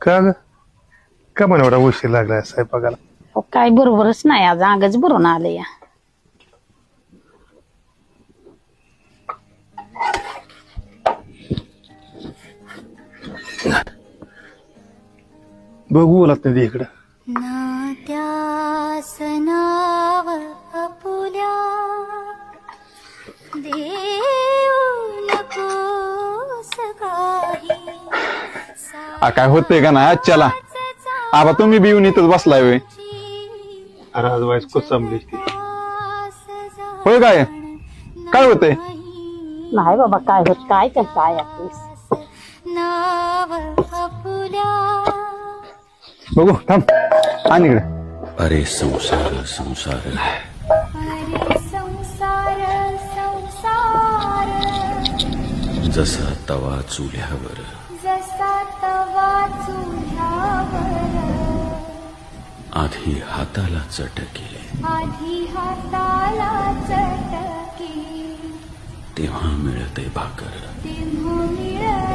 का ग? का मला एवढा उशीर लागलाय स्वयंपाकाला? हो काय बरोबरच नाही आज अंगच भरून आलं या. बघू लागत नाही इकडं. नात्यास नाव आपुल्या आ, काय होतंय का नाही चला. आबा तुम्ही बी येऊन इथंच बसलाय वे अरे आज वाईस कोसंबलीस ती होय काय? काय होतंय? नाही बाबा काय होत काय काय नाव आपुल्या बघू थांब. आणि इकडे. अरे संसार संसार. अरे संसार संसार. जसा तवा चुल्यावर आधी हाताला चटके आधी हाताला चटके तेव्हा मिळते भाकर. तेव्हा मिळते